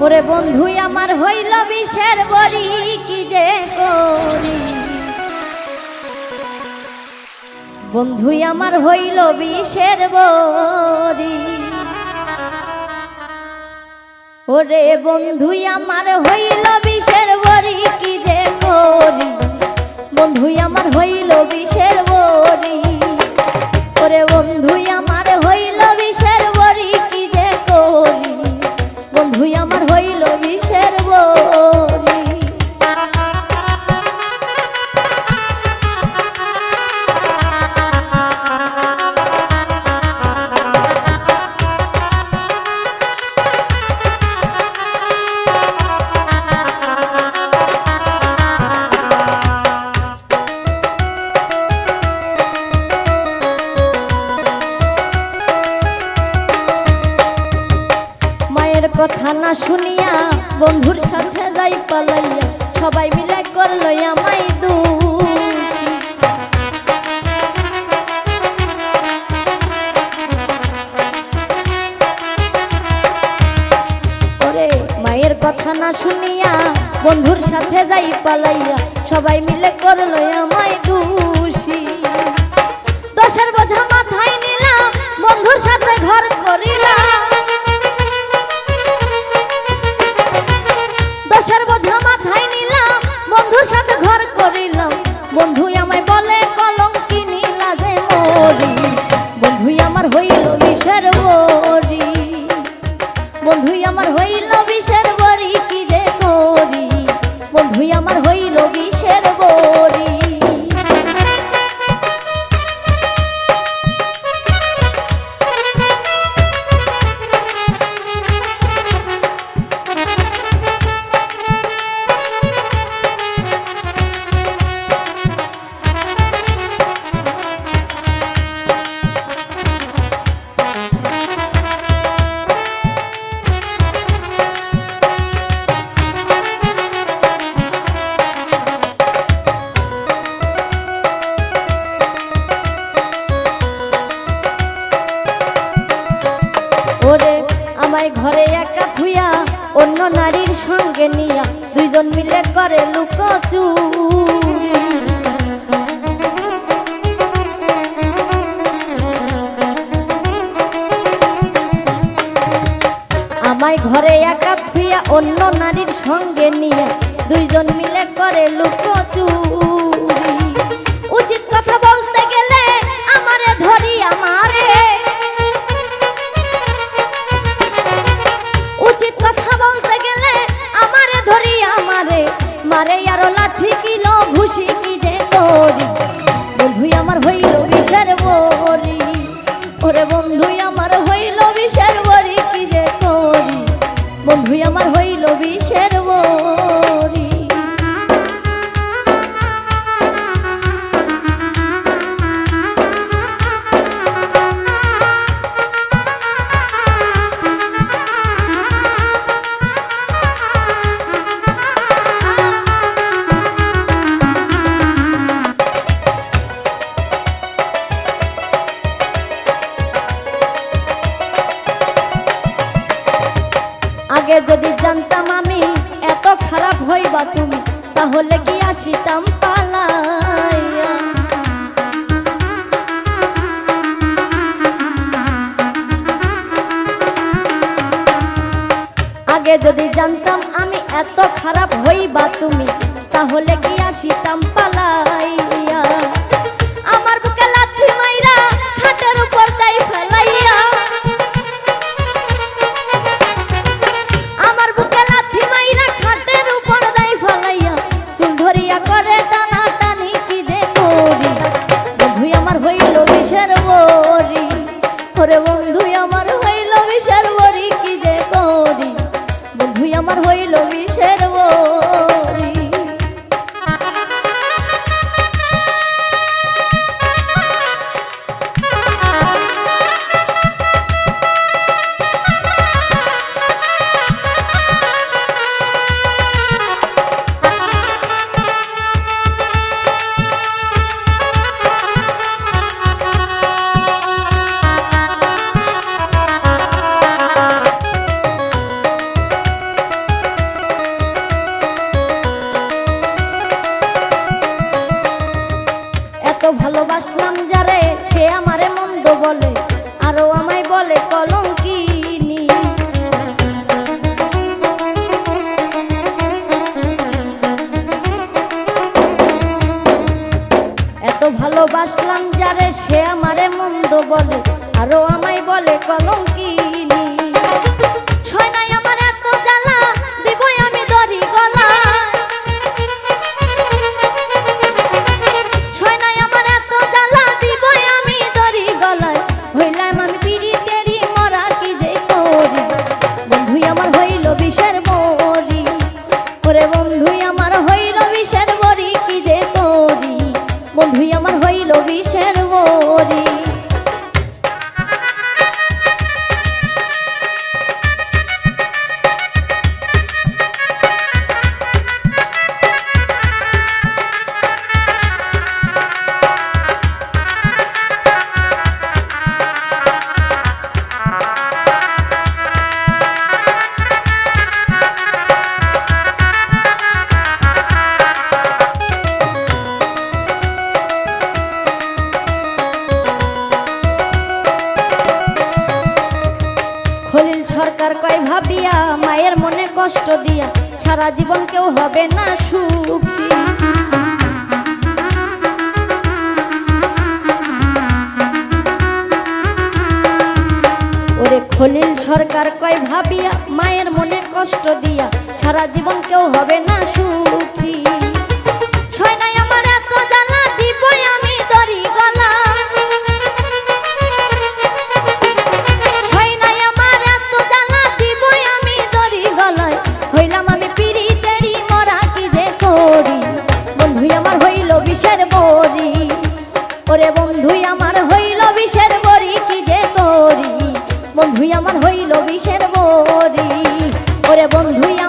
ওরে বন্ধু আমার হইল বিষের বড়ি, কি যে করি? বন্ধু আমার হইল বিষের বড়ি। ওরে বন্ধু আমার হইল বিষের বড়ি, কি যে করি? বন্ধু আমার হইল বিষের বড়ি। ওরে বন্ধু না শুনিয়া বন্ধুর সাথে যাই পালাইয়া, সবাই মিলে করল দোষী। ওরে, মায়ের কথা না শুনিয়া বন্ধুর সাথে যাই পালাইয়া, সবাই মিলে করল সঙ্গে নিয়া দুইজন মিলে করে লুকোচু। আমায় ঘরে একা থুইয়া অন্য নারীর সঙ্গে নিয়ে দুইজন মিলে করে লুকোচুরি মারে আরও লাঠি কিলো খারাপ তুমি তাহলে কি আসিতাম আগে যদি জানতাম আমি এত খারাপ হইবা তুমি, তাহলে কি আসিতাম পালাইয়া বলে আরও আমায় বলে কলঙ্কি ভাবিয়া, মায়ের মনে কষ্ট দিয়া, সারা জীবন কেউ হবে না সুখী। ওরে খলিল সরকার কয় ভাবিয়া, মায়ের মনে কষ্ট দিয়া, সারা জীবন কেউ হবে না সুখী। বন্ধুই আমার হইল বিষের বড়ি, কি যে করি? বন্ধুই আমার হইল বিষের বড়ি। ওরে বন্ধু